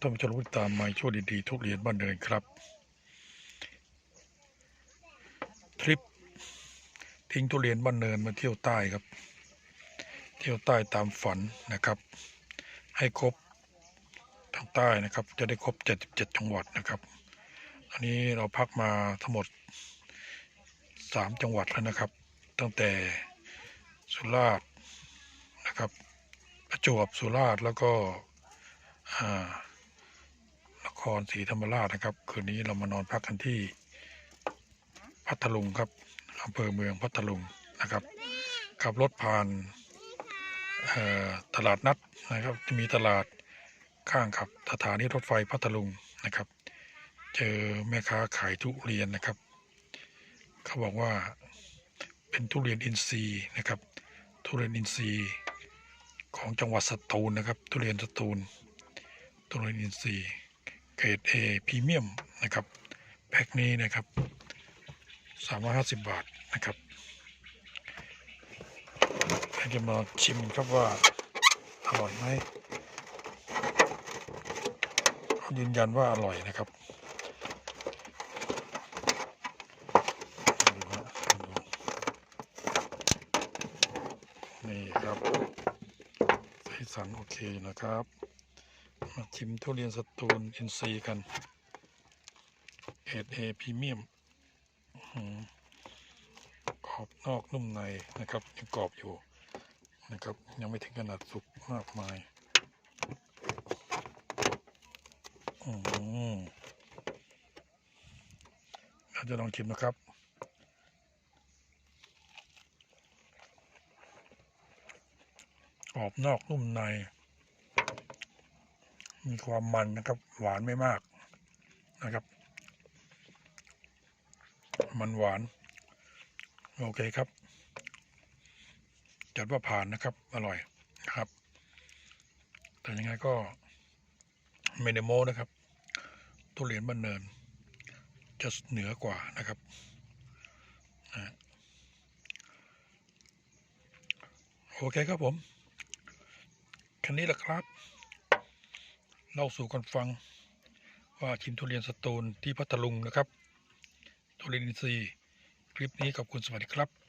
ท่านผู้ชมตามมาช่วยดีๆทุกเรียนบ้านเดินครับ ทริปทิ้งทุเรียนบ้านเนินมาเที่ยวใต้ครับ เที่ยวใต้ตามฝันนะครับ ให้ครบทางใต้นะครับ จะได้ครบ 77 จังหวัดนะครับ อันนี้เราพักมาทั้งหมด 3 จังหวัดแล้วนะครับ ตั้งแต่สุราษฎร์นะครับประจวบสุราษฎร์แล้วก็อ่า รศรีธรรมราชนะครับ คืนนี้เรามานอนพักกันที่ พัทลุงครับอำเภอเมืองพัทลุงนะครับ ขับรถผ่านตลาดนัดนะครับจะมีตลาดข้างครับสถานีรถไฟพัทลุงนะครับ เจอแม่ค้าขายทุเรียนนะครับ เขาบอกว่าเป็นทุเรียนอินทรีย์นะครับ ทุเรียนอินทรีย์ของจังหวัดสตูลนะครับ ทุเรียนสตูลทุเรียนอินทรีย์ เกรด A พรีเมียมนะครับแพ็คนี้นะครับ 350 บาทนะครับให้จะมาชิมครับว่าอร่อยไหมเขายืนยันว่าอร่อยนะครับนี่ครับสีสันโอเคนะครับ มาชิมทุเรียนสตูลอินซีกันเอทเอพรีเมียมกรอบนอกนุ่มในนะครับ ยังกรอบอยู่นะครับ ยังไม่ถึงขนาดสุกมากมายเราจะลองชิมนะครับกรอบนอกนุ่มใน มีความมันนะครับ หวานไม่มากนะครับ มันหวาน โอเคครับ จัดว่าผ่านนะครับ อร่อยครับ แต่ยังไงก็ไม่ได้โม้นะครับ ทุเรียนบ้านเนิน จะเหนือกว่านะครับโอเคครับผมคันนี้แหละครับ เล่าสู่กันฟังว่าชิมทุเรียนสตูลที่พัทลุงนะครับทุเรียนอินทรีย์คลิปนี้ขอบคุณสวัสดีครับ